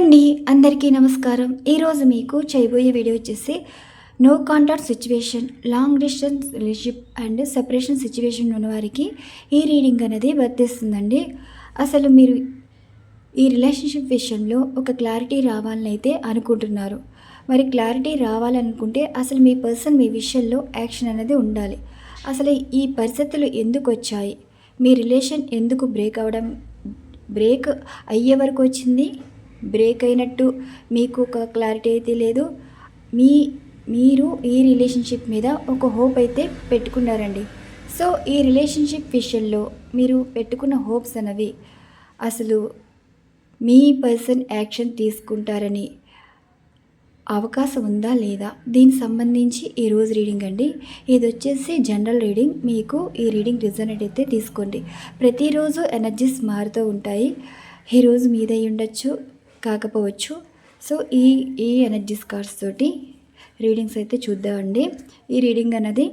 అండి అందరికీ నమస్కారం. ఈరోజు మీకు చేయబోయే వీడియో వచ్చేసి no contact situation long distance relationship and separation situation ఉన్న వారికి ఈ రీడింగ్ అనేది వర్తిస్తుందండి. అసలు మీరు ఈ రిలేషన్షిప్ విషయంలో ఒక క్లారిటీ రావాలని అయితే అనుకుంటున్నారు. మరి క్లారిటీ రావాలనుకుంటే అసలు మీ పర్సన్ మీ విషయంలో యాక్షన్ అనేది ఉండాలి. అసలు ఈ పరిస్థితులు ఎందుకు వచ్చాయి? మీ రిలేషన్ ఎందుకు బ్రేక్ అవ్వడం బ్రేక్ అయ్యే వరకు వచ్చింది? బ్రేక్ అయినట్టు మీకు ఒక క్లారిటీ అయితే లేదు. మీ మీరు ఈ రిలేషన్షిప్ మీద ఒక హోప్ అయితే పెట్టుకున్నారండి. సో ఈ రిలేషన్షిప్ విషయంలో మీరు పెట్టుకున్న హోప్స్ అనేవి అసలు మీ పర్సన్ యాక్షన్ తీసుకుంటారని అవకాశం ఉందా లేదా? దీనికి సంబంధించి ఈ రోజు రీడింగ్ అండి. ఇది వచ్చేసి జనరల్ రీడింగ్ మీకు ఈ రీడింగ్ రిజనెట్ అయితే తీసుకోండి. ప్రతిరోజు ఎనర్జీస్ మారుతూ ఉంటాయి. ఈరోజు మీదై ఉండొచ్చు. కాకపోవచ్చు. సో ఈ ఈ ఎనర్జీస్ కార్డ్స్ తోటి రీడింగ్స్ అయితే చూద్దామండి. ఈ రీడింగ్ అనేది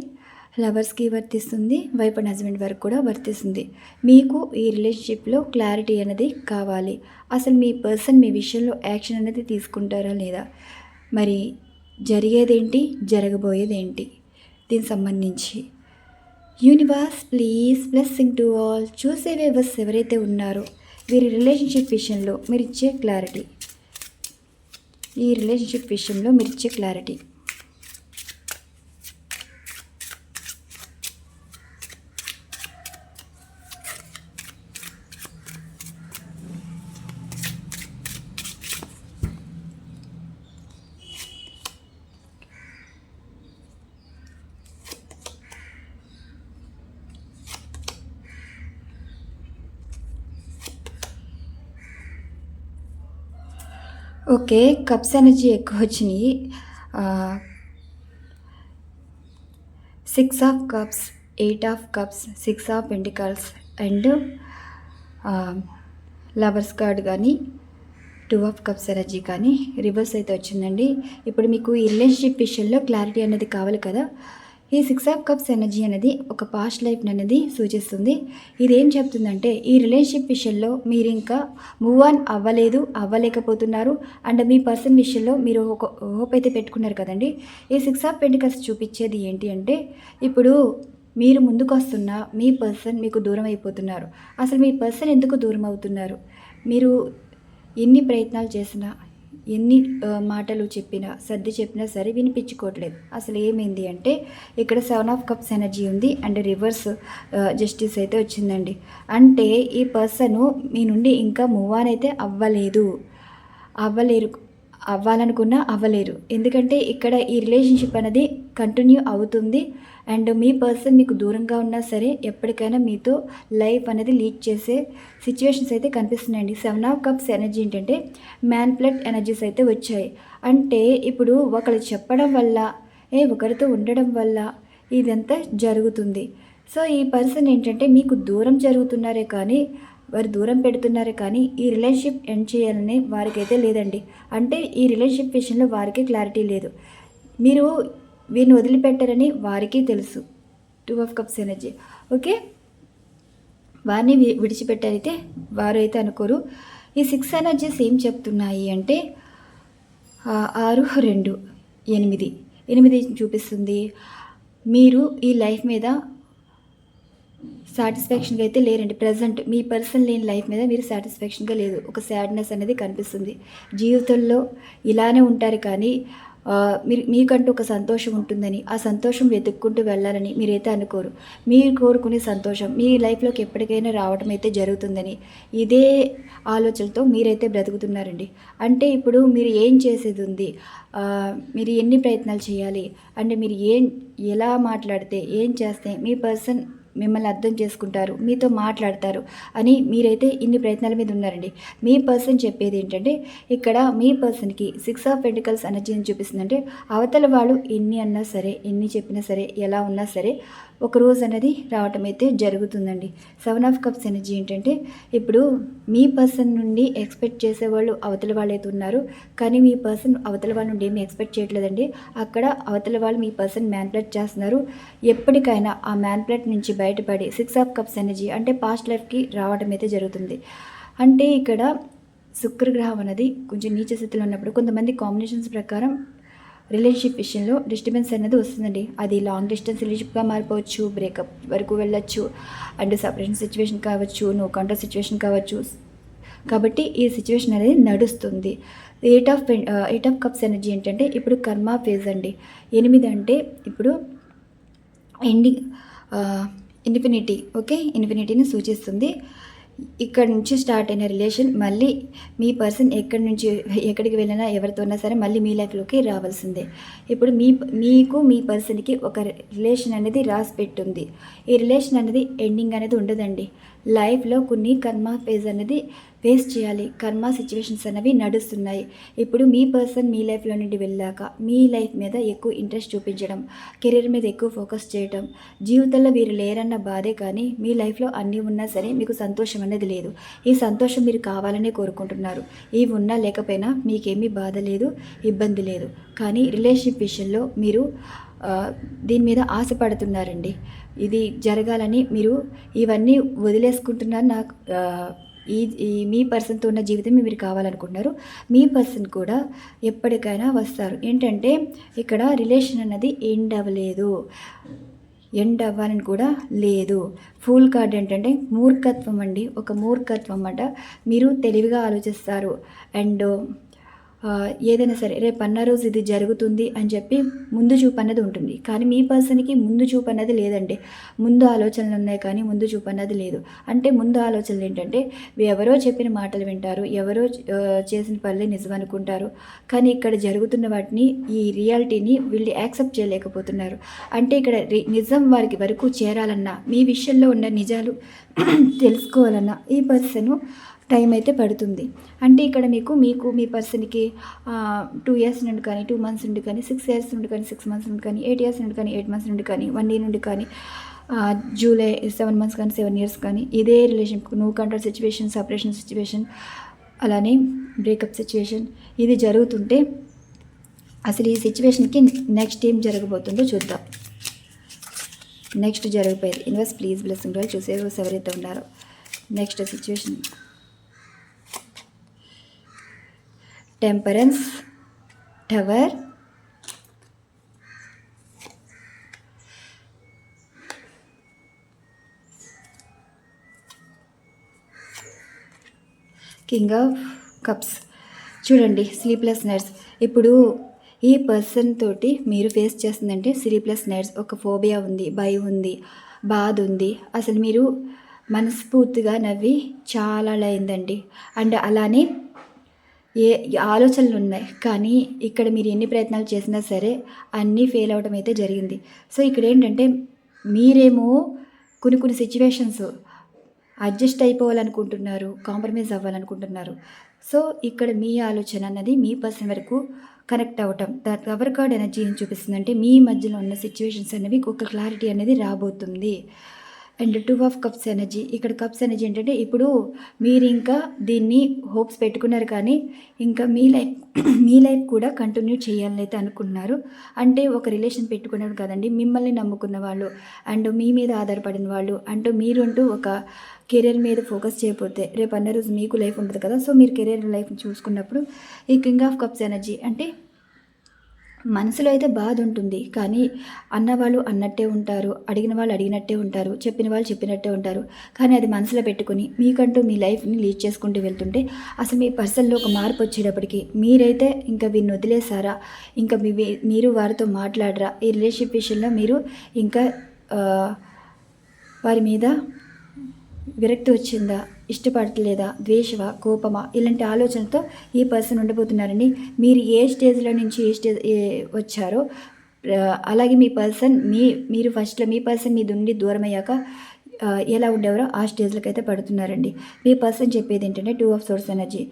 లవర్స్కి వర్తిస్తుంది వైఫ్ అండ్ హస్బెండ్ వరకు కూడా వర్తిస్తుంది. మీకు ఈ రిలేషన్షిప్లో క్లారిటీ అనేది కావాలి. అసలు మీ పర్సన్ మీ విషయంలో యాక్షన్ అనేది తీసుకుంటారా లేదా? మరి జరిగేదేంటి? జరగబోయేదేంటి? దీనికి సంబంధించి. Universe please blessing to all చూసే వేవర్స్ ఎవరైతే ఉన్నారో వీరి రిలేషన్షిప్ విషయంలో మీరు ఇచ్చే క్లారిటీ ఈ రిలేషన్షిప్ విషయంలో మీరు ఇచ్చే క్లారిటీ ఓకే కప్స్ ఎనర్జీ ఎక్కువ వచ్చినాయి six of cups eight of cups six of pentacles and lovers card కానీ టూ ఆఫ్ కప్స్ ఎనర్జీ కానీ రివర్స్ అయితే వచ్చిందండి. ఇప్పుడు మీకు ఈ రిలేషన్షిప్ విషయంలో క్లారిటీ అనేది కావాలి కదా. ఈ సిక్స్ ఆఫ్ కప్స్ ఎనర్జీ అనేది ఒక పాస్ట్ లైఫ్ అనేది సూచిస్తుంది. ఇది ఏం చెప్తుందంటే ఈ రిలేషన్షిప్ విషయంలో మీరు ఇంకా మూవ్ ఆన్ అవ్వలేదు అవ్వలేకపోతున్నారు. అండ్ మీ పర్సన్ విషయంలో మీరు ఒక హోప్ అయితే పెట్టుకున్నారు కదండి. ఈ సిక్స్ ఆఫ్ పెంటికల్స్ చూపించేది ఏంటి అంటే ఇప్పుడు మీరు ముందుకు వస్తున్న మీ పర్సన్ మీకు దూరం అయిపోతున్నారు. అసలు మీ పర్సన్ ఎందుకు దూరం అవుతున్నారు? మీరు ఎన్ని ప్రయత్నాలు చేసినా ఎన్ని మాటలు చెప్పినా సర్ది చెప్పినా సరే వినిపించుకోవట్లేదు. అసలు ఏమైంది అంటే ఇక్కడ సెవెన్ ఆఫ్ కప్స్ ఎనర్జీ ఉంది అండ్ రివర్స్ జస్టిస్ అయితే వచ్చిందండి. అంటే ఈ పర్సన్ మీ నుండి ఇంకా మూవ్ ఆన్ అయితే అవ్వలేదు. అవ్వలేరు. అవ్వాలనుకున్నా అవ్వలేరు. ఎందుకంటే ఇక్కడ ఈ రిలేషన్షిప్ అనేది కంటిన్యూ అవుతుంది. అండ్ మీ పర్సన్ మీకు దూరంగా ఉన్నా సరే ఎప్పటికైనా మీతో లైఫ్ అనేది లీడ్ చేసే సిచ్యువేషన్స్ అయితే కనిపిస్తున్నాయండి. సెవెన్ ఆఫ్ కప్స్ ఎనర్జీ ఏంటంటే మ్యాన్ ప్లట్ ఎనర్జీస్ అయితే వచ్చాయి. అంటే ఇప్పుడు ఒకరు చెప్పడం వల్ల ఏ ఒకరితో ఉండడం వల్ల ఇదంతా జరుగుతుంది. సో ఈ పర్సన్ ఏంటంటే మీకు దూరం జరుగుతున్నారే కానీ వారు దూరం పెడుతున్నారు కానీ ఈ రిలేషన్షిప్ ఎండ్ చేయాలని వారికైతే లేదండి. అంటే ఈ రిలేషన్షిప్ విషయంలో వారికి క్లారిటీ లేదు. మీరు వీరిని వదిలిపెట్టారని వారికి తెలుసు. Two of cups energy okay వారిని వి- విడిచిపెట్టారైతే వారు అయితే అనుకోరు. ఈ సిక్స్ ఎనర్జీస్ ఏం చెప్తున్నాయి అంటే ఆరు రెండు ఎనిమిది. ఎనిమిది చూపిస్తుంది. మీరు ఈ లైఫ్ మీద సాటిస్ఫాక్షన్గా అయితే లేరండి. ప్రజెంట్ మీ పర్సన్ లేని లైఫ్ మీద మీరు సాటిస్ఫాక్షన్గా లేదు. ఒక సాడ్నెస్ అనేది కనిపిస్తుంది. జీవితంలో ఇలానే ఉంటారు కానీ మీరు మీకంటూ ఒక సంతోషం ఉంటుందని ఆ సంతోషం వెతుక్కుంటూ వెళ్ళాలని మీరైతే అనుకోరు. మీరు కోరుకునే సంతోషం మీ లైఫ్లోకి ఎప్పటికైనా రావడం అయితే జరుగుతుందని ఇదే ఆలోచనతో మీరైతే బ్రతుకుతున్నారండి. అంటే ఇప్పుడు మీరు ఏం చేసేది ఉంది? మీరు ఎన్ని ప్రయత్నాలు చేయాలి? అంటే మీరు ఏం ఎలా మాట్లాడితే ఏం చేస్తే మీ పర్సన్ మిమ్మల్ని అర్థం చేసుకుంటారు మీతో మాట్లాడతారు అని మీరైతే ఇన్ని ప్రయత్నాల మీద ఉన్నారండి. మీ పర్సన్ చెప్పేది ఏంటంటే ఇక్కడ మీ పర్సన్కి సిక్స్ ఆఫ్ పెంటికల్స్ ఎనర్జీని చూపిస్తుందంటే అవతల వాళ్ళు ఎన్ని అన్నా సరే ఎన్ని చెప్పినా సరే ఎలా ఉన్నా సరే ఒక రోజు అనేది రావటం అయితే జరుగుతుందండి. సెవెన్ ఆఫ్ కప్స్ ఎనర్జీ ఏంటంటే ఇప్పుడు మీ పర్సన్ నుండి ఎక్స్పెక్ట్ చేసేవాళ్ళు అవతల వాళ్ళు అయితే ఉన్నారు. కానీ మీ పర్సన్ అవతల వాళ్ళ నుండి ఏమీ ఎక్స్పెక్ట్ చేయట్లేదండి. అక్కడ అవతల వాళ్ళు మీ పర్సన్ మ్యాన్ప్లేట్ చేస్తున్నారు. ఎప్పటికైనా ఆ మ్యాన్ప్లేట్ నుంచి బయటపడి సిక్స్ ఆఫ్ కప్స్ ఎనర్జీ అంటే పాస్ట్ లైఫ్కి రావడం అయితే జరుగుతుంది. అంటే ఇక్కడ శుక్రగ్రహం అనేది కొంచెం నీచ స్థితిలో ఉన్నప్పుడు కొంతమంది కాంబినేషన్స్ ప్రకారం రిలేషన్షిప్ విషయంలో డిస్టర్బెన్స్ అనేది వస్తుందండి. అది లాంగ్ డిస్టెన్స్ రిలేషన్షిప్గా మారిపోవచ్చు బ్రేకప్ వరకు వెళ్ళొచ్చు అండ్ సపరేషన్ సిచ్యువేషన్ కావచ్చు నో కంట్రోల్ సిచ్యువేషన్ కావచ్చు. కాబట్టి ఈ సిచ్యువేషన్ అనేది నడుస్తుంది. Eight of eight of cups energy ఏంటంటే ఇప్పుడు కర్మ ఫేజ్ అండి. ఎనిమిది అంటే ఇప్పుడు ఎండింగ్ ఇన్ఫినిటీ ఓకే ఇన్ఫినిటీని సూచిస్తుంది. ఇక్కడ నుంచి స్టార్ట్ అయిన రిలేషన్ మళ్ళీ మీ పర్సన్ ఎక్కడి నుంచి ఎక్కడికి వెళ్ళినా ఎవరితో ఉన్నా సరే మళ్ళీ మీ లైఫ్లోకి రావాల్సిందే. ఇప్పుడు మీ మీకు మీ పర్సన్కి ఒక రిలేషన్ అనేది రాసి పెట్టుంది. ఈ రిలేషన్ అనేది ఎండింగ్ అనేది ఉండదండి. లైఫ్లో కొన్ని కర్మ ఫేజ్ అనేది ఫేస్ చేయాలి. కర్మ సిచ్యువేషన్స్ అనేవి నడుస్తున్నాయి. ఇప్పుడు మీ పర్సన్ మీ లైఫ్లో నుండి వెళ్ళాక మీ లైఫ్ మీద ఎక్కువ ఇంట్రెస్ట్ చూపించడం కెరీర్ మీద ఎక్కువ ఫోకస్ చేయడం జీవితంలో వీరు లేరన్న బాధే కానీ మీ లైఫ్లో అన్నీ ఉన్నా సరే మీకు సంతోషం అనేది లేదు. ఈ సంతోషం మీరు కావాలనే కోరుకుంటున్నారు. ఇవి ఉన్నా లేకపోయినా మీకేమీ బాధ లేదు ఇబ్బంది లేదు. కానీ రిలేషన్షిప్ విషయంలో మీరు దీని మీద ఆశపడుతున్నారండి. ఇది జరగాలని మీరు ఇవన్నీ వదిలేసుకుంటున్నారు నాకు ఈ ఈ మీ పర్సన్తో ఉన్న జీవితం మీరు కావాలనుకుంటున్నారు. మీ పర్సన్ కూడా ఎప్పటికైనా వస్తారు. ఏంటంటే ఇక్కడ రిలేషన్ అన్నది ఎండ్ అవ్వలేదు. ఎండ్ అవ్వాలని కూడా లేదు. ఫుల్ కార్డ్ ఏంటంటే మూర్ఖత్వం అండి. ఒక మూర్ఖత్వం అన్నమాట. మీరు తెలివిగా ఆలోచిస్తారు. అండ్ ఏదైనా సరే రేపు అన్న రోజు ఇది జరుగుతుంది అని చెప్పి ముందు చూపు అన్నది ఉంటుంది. కానీ మీ పర్సన్కి ముందు చూపు అన్నది లేదండి. ముందు ఆలోచనలు ఉన్నాయి కానీ ముందు చూపు అన్నది లేదు. అంటే ముందు ఆలోచనలు ఏంటంటే ఎవరో చెప్పిన మాటలు వింటారు ఎవరో చేసిన పనులే నిజం అనుకుంటారు. కానీ ఇక్కడ జరుగుతున్న వాటిని ఈ రియాలిటీని వీళ్ళు యాక్సెప్ట్ చేయలేకపోతున్నారు. అంటే ఇక్కడ రి- నిజం వారికి వరకు చేరాలన్నా మీ విషయంలో ఉన్న నిజాలు తెలుసుకోవాలన్నా ఈ పర్సన్ టైం అయితే పడుతుంది. అంటే ఇక్కడ మీకు మీకు మీ పర్సన్కి టూ ఇయర్స్ నుండి కానీ టూ మంత్స్ నుండి కానీ సిక్స్ ఇయర్స్ నుండి కానీ సిక్స్ మంత్స్ నుండి కానీ ఎయిట్ ఇయర్స్ నుండి కానీ ఎయిట్ మంత్స్ నుండి కానీ వన్ ఇయర్ నుండి కానీ జూలై సెవెన్ మంత్స్ కానీ సెవెన్ ఇయర్స్ కానీ ఇదే relation no control situation separation situation అలానే బ్రేకప్ సిచ్యువేషన్ ఇది జరుగుతుంటే అసలు ఈ సిచ్యువేషన్కి నెక్స్ట్ ఏం జరగబోతుందో చూద్దాం. నెక్స్ట్ జరగబోయేది. ఇన్వెస్ట్ ప్లీజ్ బ్లెస్సింగ్ రోజు చూసే ఎవరైతే ఉన్నారో next situation. Temperance tower king of cups చూడండి స్లీప్లెస్ నైట్స్ ఇప్పుడు ఈ పర్సన్ తోటి మీరు ఫేస్ చేస్తుందంటే స్లీప్లెస్ నైట్స్ ఒక ఫోబియా ఉంది భయం ఉంది బాధ ఉంది. అసలు మీరు మనస్ఫూర్తిగా నవ్వి చాలా అయిందండి. అండ్ అలానే ఏ ఆలోచనలు ఉన్నాయి కానీ ఇక్కడ మీరు ఎన్ని ప్రయత్నాలు చేసినా సరే అన్నీ ఫెయిల్ అవడం అయితే జరిగింది. సో ఇక్కడ ఏంటంటే మీరేమో కొన్ని కొన్ని సిచ్యువేషన్స్ అడ్జస్ట్ అయిపోవాలనుకుంటున్నారు కాంప్రమైజ్ అవ్వాలనుకుంటున్నారు. సో ఇక్కడ మీ ఆలోచన అన్నది మీ పర్సన్ వరకు కనెక్ట్ అవ్వటం కవర్ కార్డ్ ఎనర్జీ ఏం చూపిస్తుందంటే మీ మధ్యలో ఉన్న సిచ్యువేషన్స్ అనేవి ఒక క్లారిటీ అనేది రాబోతుంది. And two of cups energy. ఇక్కడ కప్స్ ఎనర్జీ ఏంటంటే ఇప్పుడు మీరు ఇంకా దీన్ని హోప్స్ పెట్టుకున్నారు కానీ ఇంకా మీ లైఫ్ మీ లైఫ్ కూడా కంటిన్యూ చేయాలని అయితే అనుకున్నారు అంటే ఒక రిలేషన్ పెట్టుకున్నారు కదండి మిమ్మల్ని నమ్ముకున్న వాళ్ళు అండ్ మీ మీద ఆధారపడిన వాళ్ళు అంటూ మీరుంటూ ఒక కెరీర్ మీద ఫోకస్ చేయకపోతే రేపు అన్న రోజు మీకు లైఫ్ ఉంటుంది కదా సో మీరు కెరీర్ లైఫ్ చూసుకున్నప్పుడు ఈ కింగ్ ఆఫ్ కప్స్ ఎనర్జీ అంటే మనసులో అయితే బాధ ఉంటుంది. కానీ అన్నవాళ్ళు అన్నట్టే ఉంటారు. అడిగిన వాళ్ళు అడిగినట్టే ఉంటారు. చెప్పిన వాళ్ళు చెప్పినట్టే ఉంటారు. కానీ అది మనసులో పెట్టుకొని మీకంటూ మీ లైఫ్ని లీడ్ చేసుకుంటూ వెళ్తుంటే అసలు మీ పర్సన్లో ఒక మార్పు వచ్చేటప్పటికి మీరైతే ఇంకా వీరిని వదిలేసారా ఇంకా మీ మీరు వారితో మాట్లాడరా? ఈ రిలేషన్షిప్ విషయంలో మీరు ఇంకా వారి మీద విరక్తి వచ్చిందా ఇష్టపడలేదా ద్వేషమా కోపమా ఇలాంటి ఆలోచనతో ఈ పర్సన్ ఉండబోతున్నారండి. మీరు ఏ స్టేజ్లో నుంచి ఏ స్టేజ్ వచ్చారో అలాగే మీ పర్సన్ మీ మీరు ఫస్ట్లో మీ పర్సన్ మీ నుండి దూరం అయ్యాక ఎలా ఉండేవారో ఆ స్టేజ్లకైతే అయితే పడుతున్నారండి. మీ పర్సన్ చెప్పేది ఏంటంటే టూ ఆఫ్ సోర్స్ ఎనర్జీ.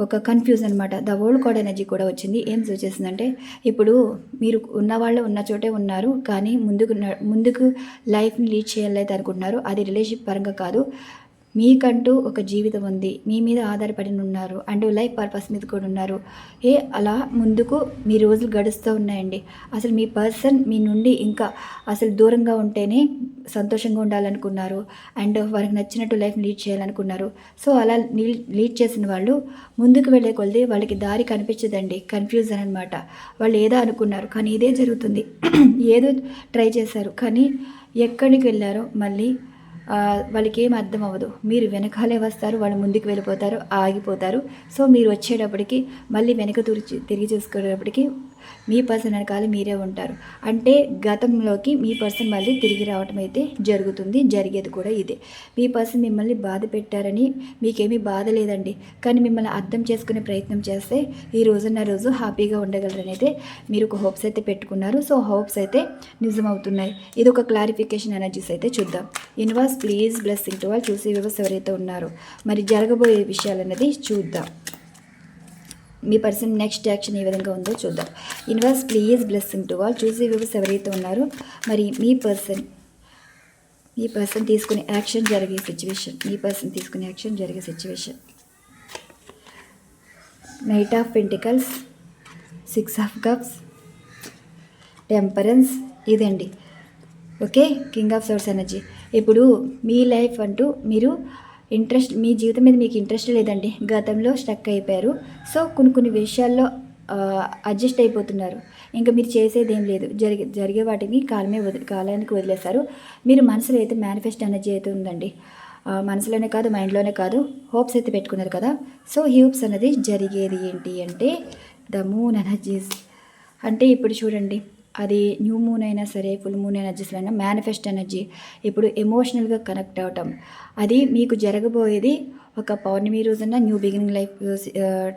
ఒక కన్ఫ్యూజ్ అనమాట ద ఓల్డ్ కోడ్ ఎనర్జీ కూడా వచ్చింది. ఏం సూచిస్తుందంటే ఇప్పుడు మీరు ఉన్నవాళ్ళు ఉన్న చోటే ఉన్నారు కానీ ముందుకు న- ముందుకు లైఫ్ని లీడ్ చేయలేదు అనుకుంటున్నారు. అది రిలేషన్షిప్ పరంగా కాదు. మీకంటూ ఒక జీవితం ఉంది. మీ మీద ఆధారపడి ఉన్నారు. అండ్ లైఫ్ పర్పస్ మీద కూడా ఉన్నారు. ఏ అలా ముందుకు మీ రోజులు గడుస్తూ ఉన్నాయండి. అసలు మీ పర్సన్ మీ నుండి ఇంకా అసలు దూరంగా ఉంటేనే సంతోషంగా ఉండాలనుకున్నారు. అండ్ వారికి నచ్చినట్టు లైఫ్ లీడ్ చేయాలనుకున్నారు. సో అలా లీడ్ చేసిన వాళ్ళు ముందుకు వెళ్ళే కొలది వాళ్ళకి దారి కనిపించదండి. కన్ఫ్యూజన్ అనమాట వాళ్ళు ఏదో అనుకున్నారు కానీ ఇదే జరుగుతుంది. ఏదో ట్రై చేశారు కానీ ఎక్కడికి వెళ్ళారో మళ్ళీ వాళ్ళకి ఏం అర్థం అవ్వదు. మీరు వెనకాలే వస్తారు వాళ్ళు ముందుకు వెళ్ళిపోతారు ఆగిపోతారు. సో మీరు వచ్చేటప్పటికి మళ్ళీ వెనక తిరిగి తిరిగి చూసుకునేటప్పటికి మీ పర్సన్ వెనకాల మీరే ఉంటారు. అంటే గతంలోకి మీ పర్సన్ మళ్ళీ తిరిగి రావటం అయితే జరుగుతుంది జరిగేది కూడా ఇదే. మీ పర్సన్ మిమ్మల్ని బాధ పెట్టారని మీకేమీ బాధ లేదండి. కానీ మిమ్మల్ని అర్థం చేసుకునే ప్రయత్నం చేస్తే ఈ రోజున్న రోజు హ్యాపీగా ఉండగలరని అయితే మీరు ఒక హోప్స్ అయితే పెట్టుకున్నారు. సో హోప్స్ అయితే నిజమవుతున్నాయి. ఇది ఒక క్లారిఫికేషన్ ఎనర్జీస్ అయితే చూద్దాం. యూనివర్స్ ప్లీజ్ బ్లెస్సింగ్ టు వాళ్ళు చూసే వ్యవస్థ ఎవరైతే ఉన్నారో మరి జరగబోయే విషయాలు అనేది చూద్దాం. మీ పర్సన్ నెక్స్ట్ యాక్షన్ ఏ విధంగా ఉందో చూద్దాం. యూనివర్స్ ప్లీజ్ బ్లెస్సింగ్ టు వాళ్ళు చూసే వ్యవస్థ ఎవరైతే ఉన్నారో మరి మీ పర్సన్ మీ పర్సన్ తీసుకునే యాక్షన్ జరిగే సిచ్యువేషన్ మీ పర్సన్ తీసుకునే యాక్షన్ జరిగే situation knight of pentacles six of cups temperance ఇదండి. Okay king of swords energy ఇప్పుడు మీ లైఫ్ అంటూ మీరు ఇంట్రెస్ట్ మీ జీవితం మీద మీకు ఇంట్రెస్ట్ లేదండి. గతంలో స్టక్ అయిపోయారు. సో కొన్ని కొన్ని విషయాల్లో అడ్జస్ట్ అయిపోతున్నారు. ఇంకా మీరు చేసేది ఏం లేదు. జరిగే జరిగే వాటిని కాలమే వదిలి కాలానికి వదిలేస్తారు మీరు మనసులో అయితే మేనిఫెస్ట్ ఎనర్జీ అయితే ఉందండి. మనసులోనే కాదు మైండ్లోనే కాదు హోప్స్ అయితే పెట్టుకున్నారు కదా. సో హోప్స్ అనేది జరిగేది ఏంటి అంటే ద మూన్ ఎనర్జీస్ అంటే ఇప్పుడు చూడండి అది న్యూ మూన్ అయినా సరే ఫుల్ మూన్ ఎనర్జీస్ అయినా మేనిఫెస్ట్ ఎనర్జీ ఇప్పుడు ఎమోషనల్గా కనెక్ట్ అవటం. అది మీకు జరగబోయేది ఒక పౌర్ణమి రోజున న్యూ బిగినింగ్ లైఫ్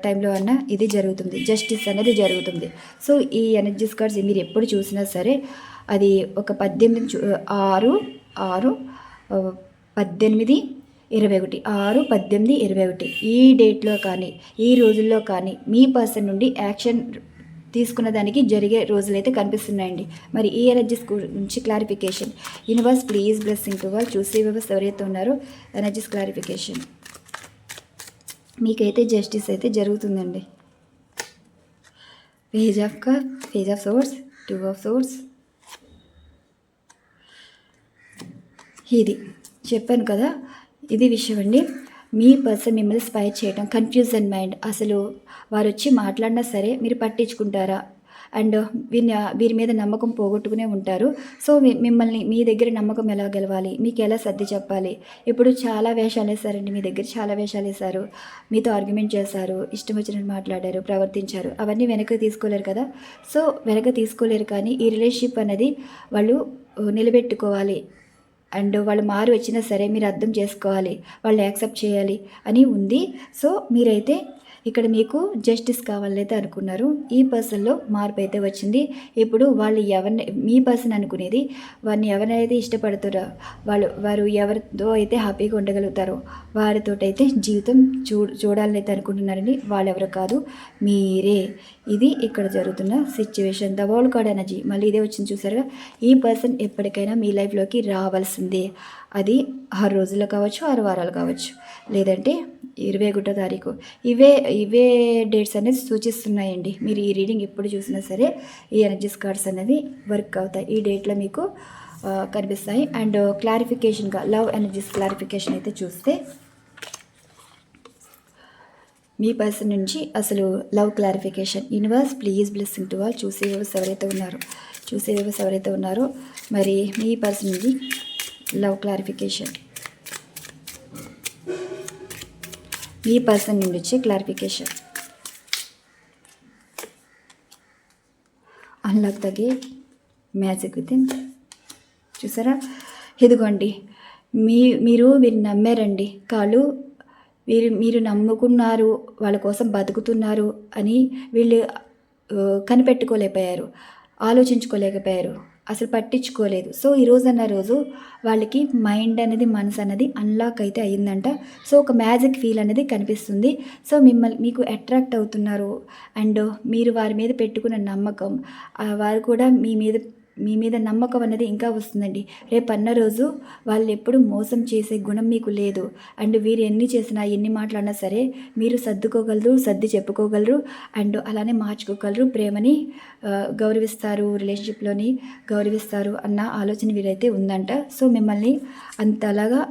టైంలో అన్న ఇది జరుగుతుంది. జస్టిస్ అనేది జరుగుతుంది. సో ఈ ఎనర్జీస్ కార్డ్స్ మీరు ఎప్పుడు చూసినా సరే అది ఒక పద్దెనిమిది చూ- uh, ఆరు ఆరు uh, పద్దెనిమిది ఇరవై ఒకటి ఆరు పద్దెనిమిది ఇరవై ఒకటి. ఈ డేట్లో కానీ ఈ రోజుల్లో కానీ మీ పర్సన్ నుండి యాక్షన్ తీసుకున్న దానికి జరిగే రోజులైతే కనిపిస్తున్నాయండి. మరి ఈ ఎనర్జీస్ గురించి clarification universe please blessing to వాళ్ళు చూసే వ్యవస్థ ఎవరైతే ఉన్నారో ఎనర్జీస్ క్లారిఫికేషన్ మీకైతే జస్టిస్ అయితే జరుగుతుందండి. Page of cup page of swords two of swords ఇది చెప్పాను కదా ఇది విషయం అండి. మీ పర్సన్ మిమ్మల్ని స్పై చేయడం కన్ఫ్యూజన్ మైండ్ అసలు వారు వచ్చి మాట్లాడినా సరే మీరు పట్టించుకుంటారా? అండ్ వీరిని వీరి మీద నమ్మకం పోగొట్టుకునే ఉంటారు. సో మీ- మిమ్మల్ని మీ దగ్గర నమ్మకం ఎలా గెలవాలి? మీకు ఎలా సర్ది చెప్పాలి? ఇప్పుడు చాలా వేషాలు వేశారండి మీ దగ్గర చాలా వేషాలు వేశారు. మీతో ఆర్గ్యుమెంట్ చేశారు ఇష్టం వచ్చినట్టు మాట్లాడారు ప్రవర్తించారు. అవన్నీ వెనక్కి తీసుకోలేరు కదా? సో వెనక తీసుకోలేరు కానీ ఈ రిలేషన్షిప్ అనేది వాళ్ళు నిలబెట్టుకోవాలి. అండ్ వాళ్ళు మారి వచ్చినా సరే మీరు అర్థం చేసుకోవాలి వాళ్ళు యాక్సెప్ట్ చేయాలి అని ఉంది. సో మీరైతే ఇక్కడ మీకు జస్టిస్ కావాలైతే అనుకున్నారు. ఈ పర్సన్లో మార్పు అయితే వచ్చింది. ఇప్పుడు వాళ్ళు ఎవరిని మీ పర్సన్ అనుకునేది వారిని ఎవరైతే ఇష్టపడుతారో వాళ్ళు వారు ఎవరితో అయితే హ్యాపీగా ఉండగలుగుతారో వారితో అయితే జీవితం చూ చూడాలని అయితే అనుకుంటున్నారని వాళ్ళెవరు కాదు మీరే. ఇది ఇక్కడ జరుగుతున్న situation. The world card energy. మళ్ళీ ఇదే వచ్చింది చూసారుగా. ఈ పర్సన్ ఎప్పటికైనా మీ లైఫ్లోకి రావాల్సి రావాల్సిందే అది ఆరు రోజులు కావచ్చు ఆరు వారాలు కావచ్చు. లేదంటే ఇరవై ఒకటో తారీఖు. ఇవే ఇవే డేట్స్ అనేది సూచిస్తున్నాయండి. మీరు ఈ రీడింగ్ ఎప్పుడు చూసినా సరే ఈ ఎనర్జీస్ కార్డ్స్ అనేది వర్క్ అవుతాయి. ఈ డేట్లో మీకు కనిపిస్తాయి. అండ్ క్లారిఫికేషన్గా లవ్ ఎనర్జీస్ క్లారిఫికేషన్ అయితే చూస్తే మీ పర్సన్ నుంచి అసలు love clarification universe please blessing to all చూసే వ్యవస్థ ఎవరైతే ఉన్నారో చూసే వ్యవస్థ ఎవరైతే ఉన్నారో మరి మీ పర్సన్ నుంచి లవ్ క్లారిఫికేషన్ ఈ పర్సన్ నుండి వచ్చే clarification unlock the magic within చూసారా? ఇదిగోండి. మీ మీరు మీరు నమ్మారండి. కాళ్ళు వీరు మీరు నమ్ముకున్నారు వాళ్ళ కోసం బతుకుతున్నారు అని వీళ్ళు కనిపెట్టుకోలేకపోయారు. ఆలోచించుకోలేకపోయారు. అసలు పట్టించుకోలేదు. సో ఈ రోజు అన్న రోజు వాళ్ళకి మైండ్ అనేది మనసు అనేది అన్లాక్ అయితే అయ్యిందంట. సో ఒక మ్యాజిక్ ఫీల్ అనేది కనిపిస్తుంది. సో మిమ్మల్ని మీకు అట్రాక్ట్ అవుతున్నారు. అండ్ మీరు వారి మీద పెట్టుకున్న నమ్మకం వారు కూడా మీ మీద మీ మీద నమ్మకం అన్నది ఇంకా వస్తుందండి. రేపు అన్న రోజు వాళ్ళు ఎప్పుడు మోసం చేసే గుణం మీకు లేదు. అండ్ వీరు ఎన్ని చేసినా ఎన్ని మాట్లాడినా సరే మీరు సర్దుకోగలరు సర్ది చెప్పుకోగలరు అండ్ అలానే మార్చుకోగలరు. ప్రేమని గౌరవిస్తారు రిలేషన్షిప్లోని గౌరవిస్తారు అన్న ఆలోచన వీరైతే ఉందంట. సో మిమ్మల్ని అంతలాగా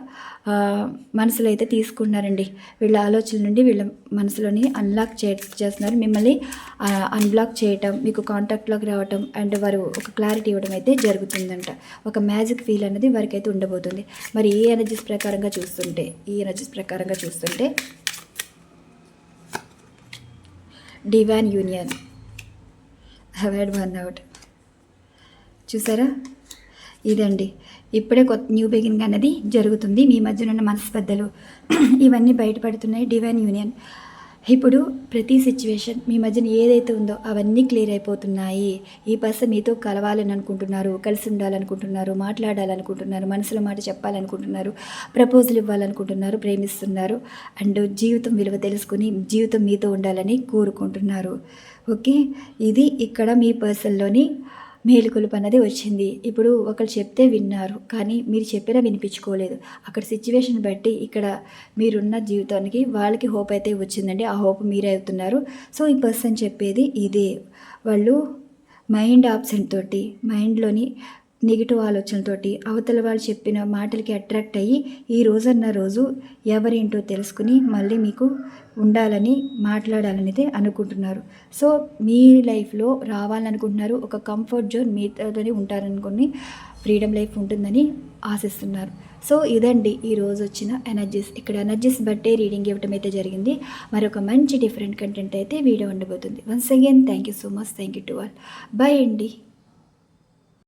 మనసులో అయితే తీసుకున్నారండి. వీళ్ళ ఆలోచన నుండి వీళ్ళ మనసులోని అన్లాక్ చే చేస్తున్నారు. మిమ్మల్ని అన్బ్లాక్ చేయటం మీకు కాంటాక్ట్లోకి రావటం అండ్ వారు ఒక క్లారిటీ ఇవ్వడం అయితే జరుగుతుందంట. ఒక మ్యాజిక్ ఫీల్ అనేది వారికి అయితే ఉండబోతుంది. మరి ఈ ఎనర్జీస్ ప్రకారంగా చూస్తుంటే ఈ ఎనర్జీస్ ప్రకారంగా చూస్తుంటే divine union award one out చూసారా? ఇదండి. ఇప్పుడే కొత్త న్యూ బిగినింగ్ అనేది జరుగుతుంది. మీ మధ్యన ఉన్న మనస్పర్ధలు ఇవన్నీ బయటపడుతున్నాయి. Divine union. ఇప్పుడు ప్రతి సిచ్యువేషన్ మీ మధ్యన ఏదైతే ఉందో అవన్నీ క్లియర్ అయిపోతున్నాయి. ఈ పర్సన్ మీతో కలవాలని అనుకుంటున్నారు కలిసి ఉండాలనుకుంటున్నారు మాట్లాడాలనుకుంటున్నారు మనసులో మాట చెప్పాలనుకుంటున్నారు ప్రపోజల్ ఇవ్వాలనుకుంటున్నారు ప్రేమిస్తున్నారు అండ్ జీవితం విలువ తెలుసుకుని జీవితం మీతో ఉండాలని కోరుకుంటున్నారు. ఓకే? ఇది ఇక్కడ మీ పర్సన్లోని మేలుకొలుపు అనేది వచ్చింది. ఇప్పుడు ఒకరు చెప్తే విన్నారు కానీ మీరు చెప్పినా వినిపించుకోలేదు. అక్కడ సిచ్యువేషన్ బట్టి ఇక్కడ మీరున్న జీవితానికి వాళ్ళకి హోప్ అయితే వచ్చిందండి. ఆ హోప్ మీరే అవుతున్నారు. సో ఈ పర్సన్ చెప్పేది ఇదే. వాళ్ళు మైండ్ ఆబ్సెంట్ తోటి మైండ్లోని నెగిటివ్ ఆలోచనలతోటి అవతల వాళ్ళు చెప్పిన మాటలకి అట్రాక్ట్ అయ్యి ఈ రోజన్న రోజు ఎవరేంటో తెలుసుకుని మళ్ళీ మీకు ఉండాలని మాట్లాడాలని అయితే అనుకుంటున్నారు. సో మీ లైఫ్లో రావాలనుకుంటున్నారు ఒక కంఫర్ట్ జోన్ మీతోనే ఉంటారనుకుని ఫ్రీడమ్ లైఫ్ ఉంటుందని ఆశిస్తున్నారు. సో ఇదండి ఈ రోజు వచ్చిన ఎనర్జీస్. ఇక్కడ ఎనర్జీస్ బట్టే రీడింగ్ ఇవ్వటం అయితే జరిగింది. మరొక మంచి డిఫరెంట్ కంటెంట్ అయితే వీడియో ఉండబోతుంది. Once again thank you so much. Thank you to all. Bye అండి.